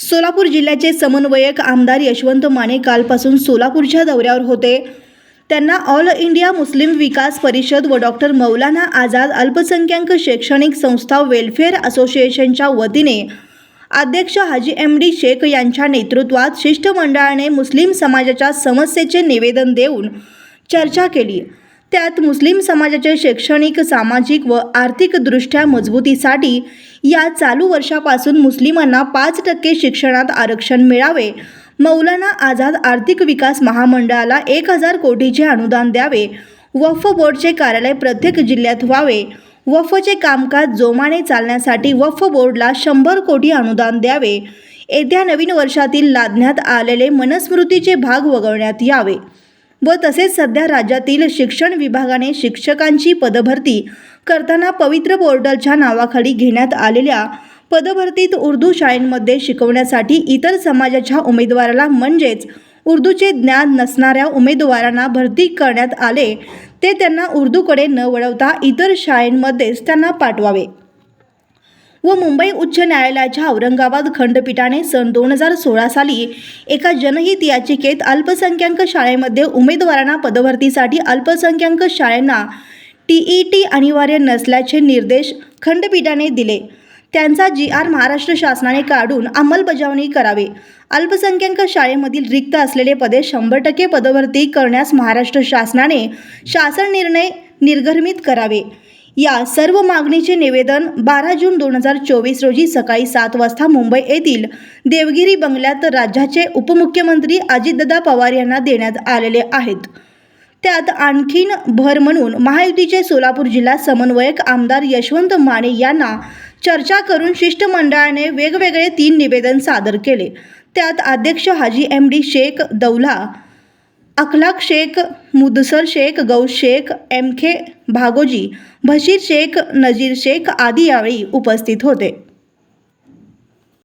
सोलापूर जिल्ह्याचे समन्वयक आमदार यशवंत माने कालपासून सोलापूरच्या दौऱ्यावर होते. त्यांना ऑल इंडिया मुस्लिम विकास परिषद व डॉक्टर मौलाना आझाद अल्पसंख्याक शैक्षणिक संस्था वेलफेअर असोसिएशनच्या वतीने अध्यक्ष हाजी एम डी शेख यांच्या नेतृत्वात शिष्टमंडळाने मुस्लिम समाजाच्या समस्येचे निवेदन देऊन चर्चा केली. त्यात मुस्लिम समाजाचे शैक्षणिक सामाजिक व आर्थिकदृष्ट्या मजबूतीसाठी या चालू वर्षापासून मुस्लिमांना पाच टक्के शिक्षणात आरक्षण मिळावे. मौलाना आझाद आर्थिक विकास महामंडळाला एक हजार कोटीचे अनुदान द्यावे. वफ बोर्डचे कार्यालय प्रत्येक जिल्ह्यात व्हावे. वफचे कामकाज जोमाने चालण्यासाठी वफ बोर्डला शंभर कोटी अनुदान द्यावे. येत्या नवीन वर्षातील लादण्यात आलेले मनस्मृतीचे भाग वगळण्यात यावे. व तसेच सध्या राज्यातील शिक्षण विभागाने शिक्षकांची पदभरती करताना पवित्र पोर्टलच्या नावाखाली घेण्यात आलेल्या पदभरतीत उर्दू शाळेंमध्ये शिकवण्यासाठी इतर समाजाच्या उमेदवाराला म्हणजेच उर्दूचे ज्ञान नसणाऱ्या उमेदवारांना भरती करण्यात आले ते त्यांना उर्दूकडे न वळवता इतर शाळेंमध्येच त्यांना पाठवावे. व मुंबई उच्च न्यायालयाच्या औरंगाबाद खंडपीठाने सन दोन हजार सोळा साली एका जनहित याचिकेत अल्पसंख्याक शाळेमध्ये उमेदवारांना पदभरतीसाठी अल्पसंख्याक शाळांना टी ई टी अनिवार्य नसल्याचे निर्देश खंडपीठाने दिले. त्यांचा जी आर महाराष्ट्र शासनाने काढून अंमलबजावणी करावे. अल्पसंख्याक शाळेमधील रिक्त असलेले पदे शंभर टक्के पदभरती करण्यास महाराष्ट्र शासनाने शासन निर्णय निर्गमित करावे. या सर्व मागणीचे निवेदन बारा जून दोन हजार चोवीस रोजी सकाळी सात वाजता मुंबई येथील देवगिरी बंगल्यात राज्याचे उपमुख्यमंत्री अजितदादा पवार यांना देण्यात आलेले आहेत. त्यात आणखीन भर म्हणून महायुतीचे सोलापूर जिल्हा समन्वयक आमदार यशवंत माने यांना चर्चा करून शिष्टमंडळाने वेगवेगळे तीन निवेदन सादर केले. त्यात अध्यक्ष हाजी एम डी शेख दौला अखलाक शेख मुदसर शेख गौ शेख एम खे भागोजी बशीर शेख नजीर शेख आदी यावेळी उपस्थित होते.